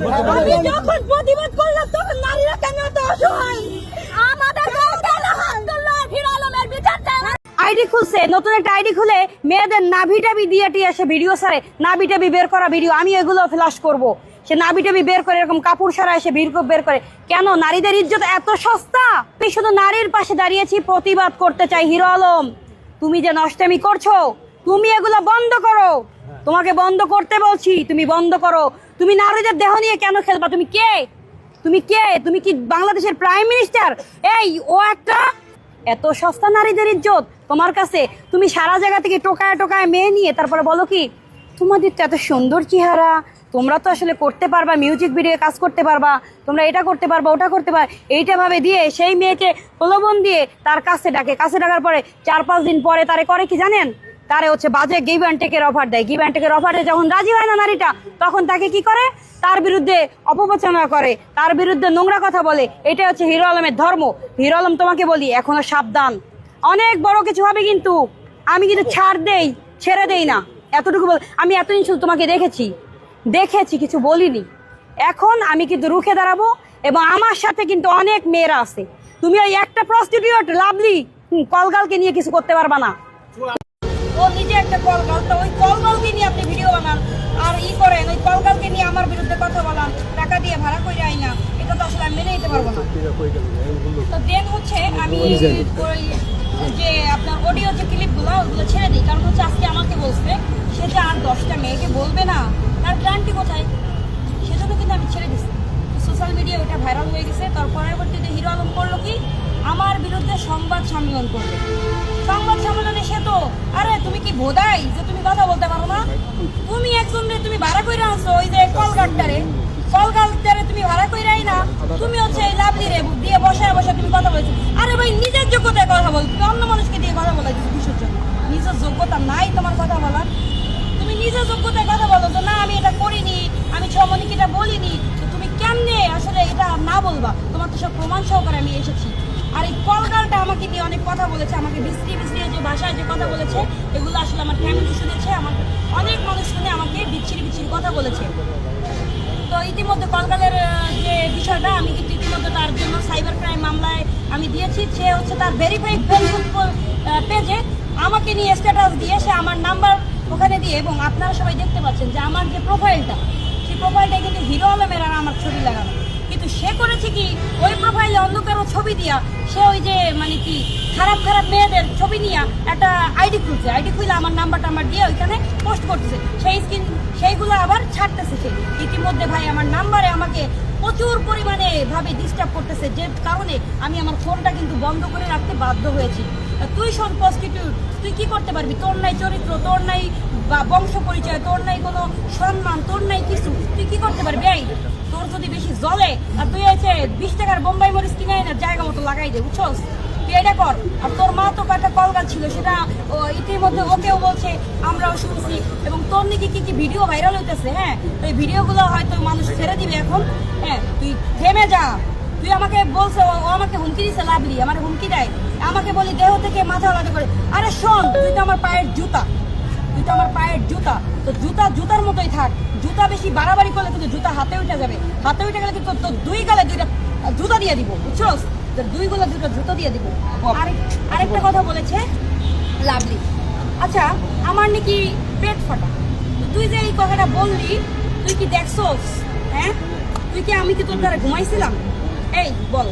আমি যখন প্রতিবাদ করলাম, তখন নারীরা কেন অসহায়? আইডি খুলছে, নতুন একটা আইডি খুলে মেয়েদের ভিডিও সারে নাভি বের করা ভিডিও, আমি এগুলো ফ্লাশ সে নাভি বের করে এরকম কাপড় সারা এসে ভিড় বের করে। কেন? নারীদের এত সস্তা? আমি শুধু নারীর পাশে দাঁড়িয়েছি, প্রতিবাদ করতে চাই হিরো আলম। তুমি যে নষ্টামি করছ, তুমি এগুলো বন্ধ করো। তোমাকে বন্ধ করতে বলছি, তুমি বন্ধ করো। তুমি নারীদের দেহ নিয়ে কেন খেলবা? তুমি কে? তুমি কে? তুমি কি বাংলাদেশের প্রাইম মিনিস্টার এই, ও একটা এত সস্তা নারীদের ইজ্জত তোমার কাছে। তুমি সারা জায়গা থেকে টোকায় টোকায় মেয়ে নিয়ে তারপরে বলো কি, তোমাদের তো এত সুন্দর চেহারা। তোমরা তো আসলে করতে পারবা মিউজিক ভিডিও কাজ করতে পারবা। তোমরা এটা করতে পারবা, ওটা করতে পারবা। এইটা ভাবে দিয়ে সেই মেয়েকে প্রলোভন দিয়ে তার কাছে ডাকে। কাছে ডাকার পরে চার পাঁচ দিন পরে তারে করে কি জানেন? তারে হচ্ছে বাজে গিভ অ্যান্ড টেকের অফার দেয়। গিভ অ্যান্ড টেকের অফারে যখন রাজি হয় না নারীটা, তখন তাকে কি করে? তার বিরুদ্ধে অপপ্রচারণা করে। তার বিরুদ্ধে নোংরা কথা বলে। এটা হচ্ছে হিরো আলমের ধর্ম। হিরো আলম, তোমাকে বলি, এখনও সাবধান। অনেক বড় কিছু হবে কিন্তু আমি কিন্তু ছাড় দেই, ছেড়ে দেই না। এতটুকু বল আমি এতদিন শুধু তোমাকে দেখেছি। দেখেছি, কিছু বলিনি। এখন আমি কিন্তু রুখে দাঁড়াবো এবং আমার সাথে কিন্তু অনেক মেয়েরা আছে। তুমি ওই একটা প্রস্টিটিউট লাভলি কলগালকে নিয়ে কিছু করতে পারবা না। ও নিজে একটা কলগাল তো ওই কলগালকে নিয়ে আপনি ভিডিও বানান। আর ই করেন ওই কলগালকে নিয়ে আমার বিরুদ্ধে কথা বলান টাকা দিয়ে ভাড়া করে আই না এটা তো আসলে আমি মেনে নিতে পারব না। তো দেন হচ্ছে আমি ওই যে আপনার অডিও যে ক্লিপগুলো ওগুলো ছেড়ে দিই। কারণ হচ্ছে আজকে আমাকে বলছে সে যে আর দশটা মেয়েকে বলবে না তার গ্রান্টি কোথায়? সেজন্য কিন্তু আমি ছেড়ে দিচ্ছি সোশ্যাল মিডিয়া ওটা ভাইরাল হয়ে গেছে। তার পরবর্তীতে হিরো আলম করল কি? আমার বিরুদ্ধে সংবাদ সম্মেলন করবে। সংবাদ সম্মেলনে সে তো, আরে তুমি কি বোধাই যে তুমি কথা বলতে পারো না? তুমি একজন রে তুমি ভাড়া করে আনছো, ওই যে কলগাটটারে কলগাটটারে তুমি ভাড়া করে আই না, তুমি হচ্ছে এই লাভলি রে, দিয়ে বসায় বসে তুমি কথা বলছো। আরে ভাই, নিজের যোগ্যতায় কথা বল তুমি অন্য মানুষকে দিয়ে কথা বলাই কিসের জন্য? নিজের যোগ্যতা নাই তোমার কথা বলার। তুমি নিজের যোগ্যতায় কথা বলো তো না, আমি এটা করিনি, আমি ছমনিকে এটা বলিনি তুমি কেমনে আসলে এটা না বলবা? তোমার তো সব প্রমাণ সহকারে আমি এসেছি। আর এই কলকালটা আমাকে দিয়ে অনেক কথা বলেছে, আমাকে বিশ্রি বিশ্রি যে ভাষায় যে কথা বলেছে, এগুলো আসলে আমার ফ্যামিলি শুনেছে, আমার অনেক মানুষ শুনে আমাকে বিচ্ছিরি বিচ্ছিরি কথা বলেছে। তো ইতিমধ্যে কলকালের যে বিষয়টা, আমি কিন্তু ইতিমধ্যে তার জন্য সাইবার ক্রাইম মামলায় আমি দিয়েছি, সে হচ্ছে তার ভেরিফাইড ফেসবুক পেজে আমাকে নিয়ে স্ট্যাটাস দিয়ে সে আমার নাম্বার ওখানে দিয়ে, এবং আপনারা সবাই দেখতে পাচ্ছেন যে আমার যে প্রোফাইলটা সেই প্রোফাইলটা কিন্তু হিরো আলমের আর আমার ছবি লাগানো। সে করেছে কি? ওই প্রোফাইলে অন্য কারও ছবি দিয়া সে ওই যে মানে কি, খারাপ খারাপ মেয়েদের ছবি নিয়ে একটা আইডি খুলছে। আইডি খুলে আমার নাম্বার টাম্বার দিয়ে ওইখানে পোস্ট করতেছে। সেই স্ক্রিন সেইগুলো আবার ছাড়তেছে সে। ইতিমধ্যে ভাই আমার নাম্বারে আমাকে প্রচুর পরিমাণে ভাবে ডিস্টার্ব করতেছে। যে কারণে আমি আমার ফোনটা কিন্তু বন্ধ করে রাখতে বাধ্য হয়েছি। তুই শোন প্রস্টিটিউট তুই কি করতে পারবি? তোর নাই চরিত্র, তোর নাই বা বংশ পরিচয়, তোর নাই কোনো সম্মান, তোর নাই কিছু। তুই কি করতে পারবি? এই তোর যদি বেশি জলে আর তুই হচ্ছে বিশ টাকার বোম্বাই মরিচ কিনে না জায়গা মতো লাগাই দে, বুঝছস? তুই এটা কর। আর তোর মা তো একটা কলগাল ছিল, সেটা ইতিমধ্যে ওকেও বলছে, আমরাও শুনছি। এবং তোর নাকি কি কি ভিডিও ভাইরাল হইতেছে হ্যাঁ? এই ভিডিওগুলো হয়তো মানুষ ছেড়ে দিবে এখন হ্যাঁ? তুই থেমে যা। তুই আমাকে বলছে, ও আমাকে হুমকি দিছে লাভলি আমার হুমকি দেয়। আমাকে বলি দেহ থেকে মাথা আলাদা করে। আরে শোন, তুই তো আমার পায়ের জুতা। তুই তো আমার পায়ের জুতা। তো জুতা জুতার মতোই থাক। জুতা বেশি বাড়াবাড়ি করলে কিন্তু জুতা হাতে উঠে যাবে। হাতে উঠে গেলে কিন্তু তোর দুই গালে দুইটা জুতা দিয়ে দিব বুঝছস? তোর দুই গালে দুটো জুতো দিয়ে দিব। আরেক আরেকটা কথা বলেছে লাভলি। আচ্ছা আমার নাকি পেট ফাটা। তুই যে এই কথাটা বললি তুই কি দেখছস? হ্যাঁ? তুই কি আমি কি তোর দ্বারা ঘুমাইছিলাম? এই বল।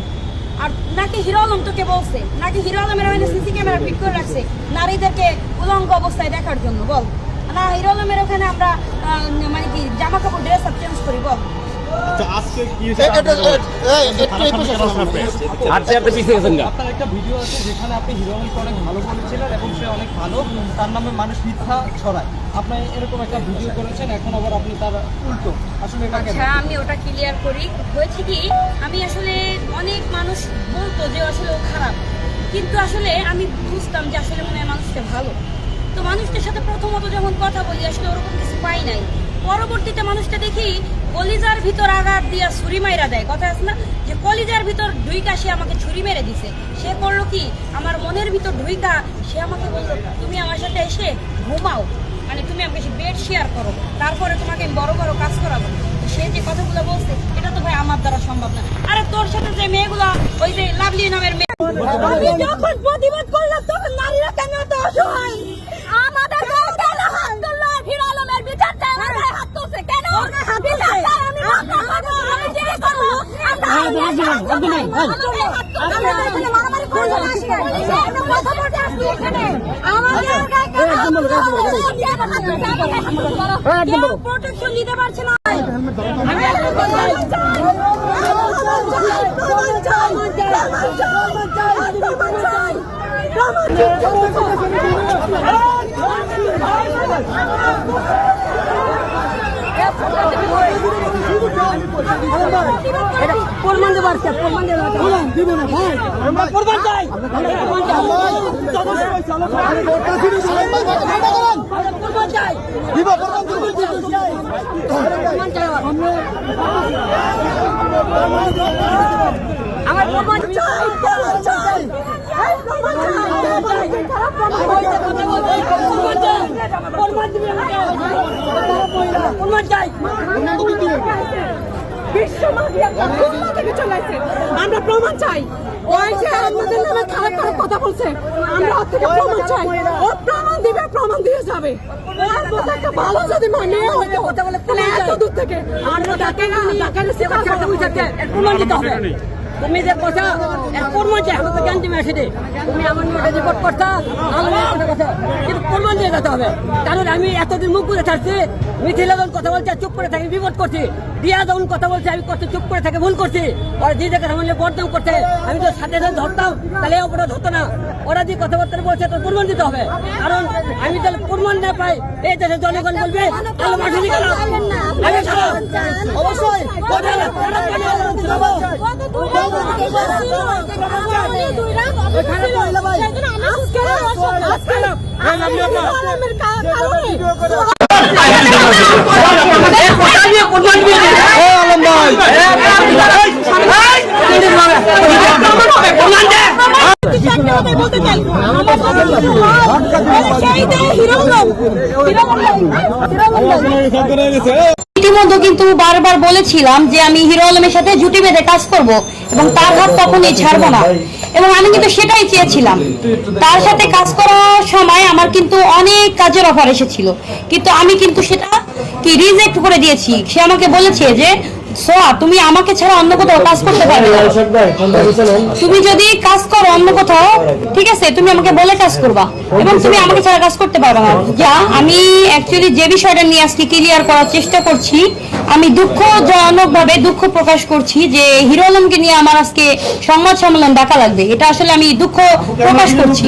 আর নাকি হিরো আলম তোকে বলছে, নাকি হিরো আলমের ওখানে সিসি ক্যামেরা ফিট করে রাখছে নারীদেরকে উলঙ্গ অবস্থায় দেখার জন্য, বল। না, হিরো আলমের ওখানে আমরা মানে কি, জামা কাপড় ড্রেস আপ চেঞ্জ করি, বল। আজকে পিছিয়ে গেছেন গা আপনার একটা ভিডিও আছে যেখানে আপনি হিরো অনেক ভালো বলেছিলেন এবং সে অনেক ভালো। তার নামে মানুষ মিথ্যা ছড়ায়। আপনি এরকম একটা ভিডিও করেছেন এখন আবার আপনি তার উল্টো। আসলে এটা কেন আচ্ছা আমি ওটা ক্লিয়ার করি। হয়েছে কি আমি আসলে অনেক মানুষ বলতো যে আসলে ও খারাপ। কিন্তু আসলে আমি বুঝতাম যে আসলে মনে হয় মানুষটা ভালো। তো মানুষটার সাথে প্রথমত যখন কথা বলি আসলে ওরকম কিছু পাই নাই। পরবর্তীতে মানুষটা দেখি কলিজার ভিতর আঘাত দিয়া ছুরি মাইরা দেয়। কথা আছে না? যে কলিজার ভিতর ঢুইকা সে আমাকে ছুরি মেরে দিছে। সে করল কি? আমার মনের ভিতর ঢুইকা সে আমাকে বলল তুমি আমার সাথে এসে ঘুমাও। মানে তুমি আমাকে সে বেড শেয়ার করো। তারপরে তোমাকে আমি বড় বড় কাজ করাবো। সে যে কথাগুলো বলছে এটা তো ভাই আমার দ্বারা সম্ভব না। আরে তোর সাথে যে মেয়েগুলো ওই যে লাভলি নামের মেয়ে। আমি যখন প্রতিবাদ করলাম তখন নারীরা কেন এত অসহায় আমাদের গায়ে কেন আব্দুল্লাহ হিরো আলমের বিচার চাই আমার গায়ে হাত তুলছে কেন বিচার চাই আমি মাথা খাব আমি জিজ্ঞেস করব আমরা আমরা এখানে মারামারি করব না আসি আমরা কথা বলতে আসছি এখানে আমাদের গায়ে কেন কেউ প্রোটেকশন দিতে পারছে না প্রমাণ দেবার প্রমাণ প্রমাণ চাই, প্রমাণ চাই। আমরা প্রমাণ চাই। প্রমাণ চাই প্রমাণ চাই, প্রমাণ চাই। প্রমাণ চাই, প্রমাণ চাই। খুলনা থেকে চলে আসছে। আমরা প্রমাণ চাই। ওই যে আমাদের নামে খারাপ খারাপ কথা বলছে আমরা ওর থেকে প্রমাণ চাই। ও প্রমাণ দিবে প্রমাণ দিয়ে যাবে। ওর মতো একটা ভালো যদি মেয়ে হইতো তাহলে এত দূর থেকে আমরা তাকে তাকে প্রমাণ দিতে হবে। তুমি যে কথা চাই আমাকে জ্ঞান দিবে সেটি তুমি আমার মেয়েটা রিপোর্ট করতা যেতে হবে? কারণ আমি এতদিন মুখ করে থাকছি মিথিলা যখন কথা বলছে, চুপ করে থাকি বিপদ করছি। দিয়া যখন কথা বলছে, আমি করতে চুপ করে থাকে, ভুল করছি। ওরা যে জায়গায় আমার করছে, আমি তো সাথে সাথে ধরতাম, তাহলে এই অপরাধ হতো না। ওরা যে কথাবার্তা বলছে তো প্রমাণ দিতে হবে। কারণ আমি তাহলে প্রমাণ না পাই, এই দেশের জনগণ বলবে আলো মাঠে ছাড়ো। অবশ্যই ওটা না, ইতিমধ্যে কিন্তু বারবার বলেছিলাম যে আমি হিরো আলমের সাথে জুটি বেঁধে কাজ করব এবং তার হাত কখনোই ছাড়বো না। এবং আমি কিন্তু সেটাই চেয়েছিলাম। তার সাথে কাজ করার সময় আমার কিন্তু অনেক কাজের অফার এসেছিল। কিন্তু আমি কিন্তু সেটা কি রিজেক্ট করে দিয়েছি। সে আমাকে বলেছে যে সোয়া, তুমি আমাকে ছাড়া অন্য কোথাও কাজ করতে পারবে না। তুমি যদি কাজ করো অন্য কোথাও, ঠিক আছে, তুমি আমাকে বলে কাজ করবা এবং তুমি আমাকে ছাড়া কাজ করতে পারবে না। যা আমি অ্যাকচুয়ালি যে বিষয়টা নিয়ে আজকে ক্লিয়ার করার চেষ্টা করছি, আমি দুঃখজনক ভাবে দুঃখ প্রকাশ করছি যে হিরো আলমকে নিয়ে আমার আজকে সংবাদ সম্মেলন ডাকা লাগবে। এটা আসলে আমি দুঃখ প্রকাশ করছি।